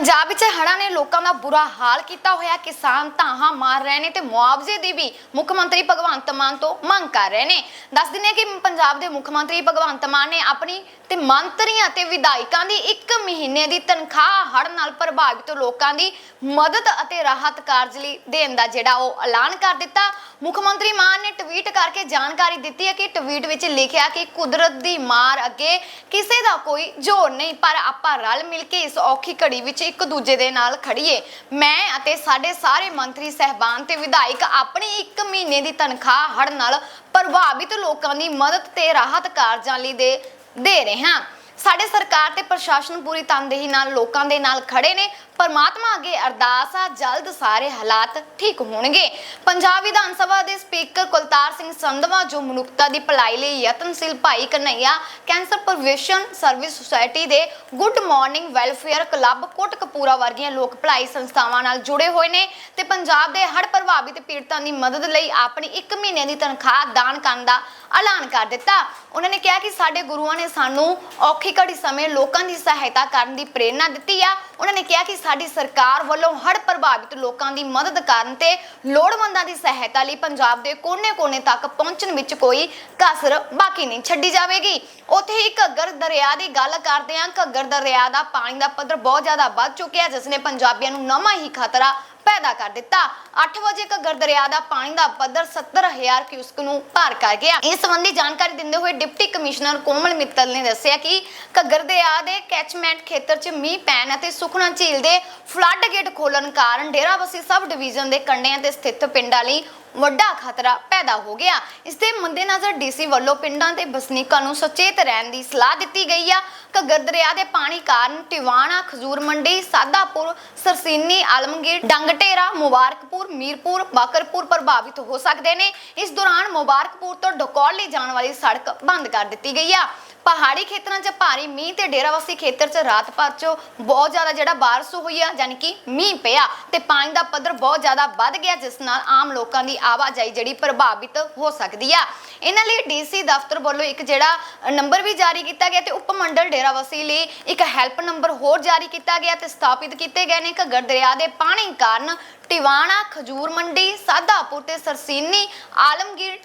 ਪੰਜਾਬ ਵਿੱਚ ਹੜ੍ਹਾਂ ਨੇ ਲੋਕਾਂ ਦਾ ਬੁਰਾ ਹਾਲ ਕੀਤਾ ਹੋਇਆ ਕਿਸਾਨ ਧਾਹਾਂ ਮਾਰ ਰਹੇ ਨੇ ਤੇ ਮੁਆਵਜ਼ੇ ਦੀ ਵੀ ਮੁੱਖ ਮੰਤਰੀ ਭਗਵੰਤ ਮਾਨ ਤੋਂ ਮੰਗ ਕਰ ਰਹੇ ਨੇ। ਦੱਸ ਦਿੰਦੇ ਕਿ ਪੰਜਾਬ ਦੇ ਮੁੱਖ ਮੰਤਰੀ ਭਗਵੰਤ ਮਾਨ ਨੇ ਆਪਣੀ ਤੇ ਮੰਤਰੀਆਂ ਤੇ ਵਿਧਾਇਕਾਂ ਦੀ 1 ਮਹੀਨੇ ਦੀ ਤਨਖਾਹ ਹੜ੍ਹ ਨਾਲ ਪ੍ਰਭਾਵਿਤ ਲੋਕਾਂ ਦੀ ਮਦਦ ਅਤੇ ਰਾਹਤ ਕਾਰਜ ਲਈ ਦੇਣ ਦਾ ਜਿਹੜਾ ਉਹ ਐਲਾਨ ਕਰ ਦਿੱਤਾ। ਮੁੱਖ ਮੰਤਰੀ ਮਾਨ ਨੇ ਟਵੀਟ ਕਰਕੇ ਜਾਣਕਾਰੀ ਦਿੱਤੀ ਹੈ ਕਿ ਟਵੀਟ ਵਿੱਚ ਲਿਖਿਆ ਕਿ ਕੁਦਰਤ ਦੀ ਮਾਰ ਅੱਗੇ ਕਿਸੇ ਦਾ ਕੋਈ ਜ਼ੋਰ ਨਹੀਂ, ਪਰ ਆਪਾਂ ਰਲ ਮਿਲ ਕੇ ਇਸ ਔਖੀ ਘੜੀ ਵਿੱਚ ਇੱਕ ਦੂਜੇ ਦੇ ਨਾਲ ਖੜੀਏ। ਮੈਂ ਅਤੇ ਸਾਡੇ ਸਾਰੇ ਮੰਤਰੀ ਸਹਿਬਾਨ ਤੇ ਵਿਧਾਇਕ ਆਪਣੀ 1 ਮਹੀਨੇ ਦੀ ਤਨਖਾਹ ਹੜ੍ਹ ਨਾਲ ਪ੍ਰਭਾਵਿਤ ਲੋਕਾਂ ਦੀ ਮਦਦ ਤੇ ਰਾਹਤ ਕਾਰਜਾਂ ਲਈ ਦੇ ਦੇ ਰਹੇ ਹਾਂ। ਸਾਡੇ ਸਰਕਾਰ ਤੇ ਪ੍ਰਸ਼ਾਸਨ ਪੂਰੀ ਤਨਦੇਹੀ ਨਾਲ ਲੋਕਾਂ ਦੇ ਨਾਲ ਖੜੇ ਨੇ। ਪਰਮਾਤਮਾ ਅੱਗੇ ਅਰਦਾਸ ਆ, ਜਲਦ ਸਾਰੇ ਹਾਲਾਤ ਠੀਕ ਹੋਣਗੇ। ਪੰਜਾਬ ਵਿਧਾਨ ਸਭਾ ਦੇ ਸਪੀਕਰ ਕੁਲਤਾਰ ਸਿੰਘ ਸੰਧਵਾ, ਜੋ ਮਨੁੱਖਤਾ ਦੀ ਭਲਾਈ ਲਈ ਯਤਨਸ਼ੀਲ ਭਾਈ Kanhaiya, cancer prevention service society ਦੇ good morning welfare club Kotkapura ਵਰਗੀਆਂ ਲੋਕ ਭਲਾਈ ਸੰਸਥਾਵਾਂ ਨਾਲ ਜੁੜੇ ਹੋਏ ਨੇ ਤੇ ਪੰਜਾਬ ਦੇ ਹੜ੍ਹ ਪ੍ਰਭਾਵਿਤ ਪੀੜਤਾਂ ਦੀ ਮਦਦ ਲਈ ਆਪਣੀ 1 ਮਹੀਨੇ ਦੀ ਤਨਖਾਹ ਦਾਨ ਕਰਨ ਦਾ ਐਲਾਨ ਕਰ ਦਿੱਤਾ। ਉਹਨਾਂ ਨੇ ਕਿਹਾ ਕਿ ਸਾਡੇ ਗੁਰੂਆਂ ਨੇ ਸਾਨੂੰ ਔਖੀ ਘੜੀ ਸਮੇਂ ਲੋਕਾਂ ਦੀ ਸਹਾਇਤਾ ਕਰਨ ਦੀ ਪ੍ਰੇਰਣਾ ਦਿੱਤੀ ਆ। ਉਹਨਾਂ ਨੇ ਕਿਹਾ ਕਿ ਸਾਡੀ ਸਰਕਾਰ ਵੱਲੋਂ ਹੜ੍ਹ ਪ੍ਰਭਾਵਿਤ ਲੋਕਾਂ ਦੀ ਮਦਦ ਕਰਨ ਤੇ ਲੋੜਵੰਦਾਂ ਦੀ ਸਹਾਇਤਾ ਲਈ ਪੰਜਾਬ ਦੇ ਕੋਨੇ-ਕੋਨੇ ਤੱਕ ਪਹੁੰਚਣ ਵਿੱਚ ਕੋਈ ਕਸਰ ਬਾਕੀ ਨਹੀਂ ਛੱਡੀ ਜਾਵੇਗੀ। ਉੱਥੇ ਹੀ ਘੱਗਰ ਦਰਿਆ ਦੀ ਗੱਲ ਕਰਦੇ ਹਾਂ। ਘੱਗਰ ਦਰਿਆ ਦਾ ਪਾਣੀ ਦਾ ਪੱਧਰ ਬਹੁਤ ਜ਼ਿਆਦਾ ਵੱਧ ਚੁੱਕਿਆ, ਜਿਸ ਨੇ ਪੰਜਾਬੀਆਂ ਨੂੰ ਨਵਾਂ ਹੀ ਖਤਰਾ ਪੈਦਾ ਕਰ ਦਿੱਤਾ। 8 ਵਜੇ ਘੱਗਰ ਦਰਿਆ ਦਾ ਪਾਣੀ ਦਾ ਪੱਧਰ 70000 ਕਿਊਸਕ ਨੂੰ ਪਾਰ ਕਰ ਗਿਆ। ਇਸ ਸੰਬੰਧੀ ਜਾਣਕਾਰੀ ਦਿੰਦੇ ਹੋਏ ਡਿਪਟੀ ਕਮਿਸ਼ਨਰ ਕੋਮਲ ਮਿੱਤਲ ਨੇ ਦੱਸਿਆ ਕਿ ਘੱਗਰ ਦਰਿਆ ਦੇ ਕੈਚਮੈਂਟ ਖੇਤਰ 'ਚ ਮੀਂਹ ਪੈਣ ਅਤੇ ਸੁਖਨਾ ਝੀਲ ਦੇ ਫਲੱਡ ਗੇਟ ਖੋਲਣ ਕਾਰਨ ਡੇਰਾਬੱਸੀ ਸਬ ਡਿਵੀਜ਼ਨ ਦੇ ਕੰਢਿਆਂ ਤੇ ਸਥਿਤ ਪਿੰਡਾਂ ਲਈ ਵੱਡਾ ਖਤਰਾ ਪੈਦਾ ਹੋ ਗਿਆ। ਇਸ ਦੇ ਮੱਦੇਨਜ਼ਰ ਡੀਸੀ ਵੱਲੋਂ ਪਿੰਡਾਂ ਦੇ ਵਸਨੀਕਾਂ ਨੂੰ ਸੁਚੇਤ ਰਹਿਣ ਦੀ ਸਲਾਹ ਦਿੱਤੀ ਗਈ ਆ। ਘੱਗਰ ਦਰਿਆ ਦੇ ਪਾਣੀ ਕਾਰਨ ਟਿਵਾਣਾ, ਖਜੂਰ ਮੰਡੀ, ਸਾਦਾਪੁਰ, ਸਰਸੀਨੀ, ਆਲਮਗੀਰ, ਡੰਗਟੇਰਾ, ਮੁਬਾਰਕਪੁਰ, ਮੀਰਪੁਰ, ਬਾਕਰਪੁਰ ਪ੍ਰਭਾਵਿਤ ਹੋ ਸਕਦੇ ਨੇ। ਇਸ ਦੌਰਾਨ ਮੁਬਾਰਕਪੁਰ ਤੋਂ ਡਕੌਰ ਲਈ ਜਾਣ ਵਾਲੀ ਸੜਕ ਬੰਦ ਕਰ ਦਿੱਤੀ ਗਈ ਆ। ਪਹਾੜੀ ਖੇਤਰਾਂ 'ਚ ਭਾਰੀ ਮੀਂਹ ਤੇ ਡੇਰਾਵਾਸੀ ਖੇਤਰ 'ਚ ਰਾਤ ਭਰ 'ਚ ਬਹੁਤ ਜ਼ਿਆਦਾ ਜਿਹੜਾ ਬਾਰਿਸ਼ ਹੋਈ ਆ ਯਾਨੀ ਕਿ ਮੀਂਹ ਪਿਆ ਤੇ ਪਾਣੀ ਦਾ ਪੱਧਰ ਬਹੁਤ ਜ਼ਿਆਦਾ ਵੱਧ ਗਿਆ, ਜਿਸ ਨਾਲ ਆਮ ਲੋਕਾਂ ਦੀ ਆਵਾਜਾਈ ਜਿਹੜੀ ਪ੍ਰਭਾਵਿਤ ਹੋ ਸਕਦੀ ਆ। ਇਹਨਾਂ ਲਈ ਡੀਸੀ ਦਫ਼ਤਰ ਵੱਲੋਂ ਇੱਕ ਜਿਹੜਾ ਨੰਬਰ ਵੀ ਜਾਰੀ ਕੀਤਾ ਗਿਆ ਤੇ ਉਪ ਮੰਡਲ ਡੇਰਾਵਾਸੀ ਲਈ ਇੱਕ ਹੈਲਪ ਨੰਬਰ ਹੋਰ ਜਾਰੀ ਕੀਤਾ ਗਿਆ ਤੇ ਸਥਾਪਿਤ ਕੀਤੇ ਗਏ ਨੇ। ਘੱਗਰ ਦਰਿਆ ਦੇ ਪਾਣੀ ਕਾਰਨ ਟਿਵਾਣਾ, ਖਜੂਰ ਮੰਡੀ ਸਾਦਾਪੁਰ ਤੇ ਸਰਸੀਨੀ, ਆਲਮਗੀਰ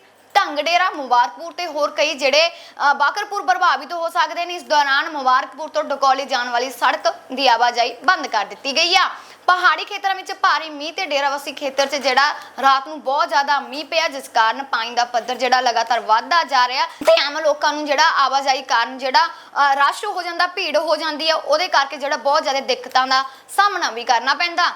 ਢੰਗਡੇਰਾ ਮੁਬਾਰਕਪੁਰ ਤੇ ਹੋਰ ਕਈ ਜਿਹੜੇ ਬਾਕਰਪੁਰ ਪ੍ਰਭਾਵਿਤ ਹੋ ਸਕਦੇ ਨੇ। ਇਸ ਦੌਰਾਨ ਮੁਬਾਰਕਪੁਰ ਤੋਂ ਡਕੌਲੀ ਜਾਣ ਵਾਲੀ ਸੜਕ ਦੀ ਆਵਾਜਾਈ ਬੰਦ ਕਰ ਦਿੱਤੀ ਗਈ ਆ। ਪਹਾੜੀ ਖੇਤਰਾਂ ਵਿੱਚ ਭਾਰੀ ਮੀਂਹ ਤੇ ਡੇਰਾਵਾਸੀ ਖੇਤਰ 'ਚ ਜਿਹੜਾ ਰਾਤ ਨੂੰ ਬਹੁਤ ਜ਼ਿਆਦਾ ਮੀਂਹ ਪਿਆ, ਜਿਸ ਕਾਰਨ ਪਾਣੀ ਦਾ ਪੱਧਰ ਜਿਹੜਾ ਲਗਾਤਾਰ ਵੱਧਦਾ ਜਾ ਰਿਹਾ। ਤੇ ਆਮ ਲੋਕਾਂ ਨੂੰ ਜਿਹੜਾ ਆਵਾਜਾਈ ਕਾਰਨ ਜਿਹੜਾ ਰਸ਼ ਹੋ ਜਾਂਦਾ, ਭੀੜ ਹੋ ਜਾਂਦੀ ਆ, ਉਹਦੇ ਕਰਕੇ ਜਿਹੜਾ ਬਹੁਤ ਜ਼ਿਆਦਾ ਦਿੱਕਤਾਂ ਦਾ ਸਾਹਮਣਾ ਵੀ ਕਰਨਾ ਪੈਂਦਾ।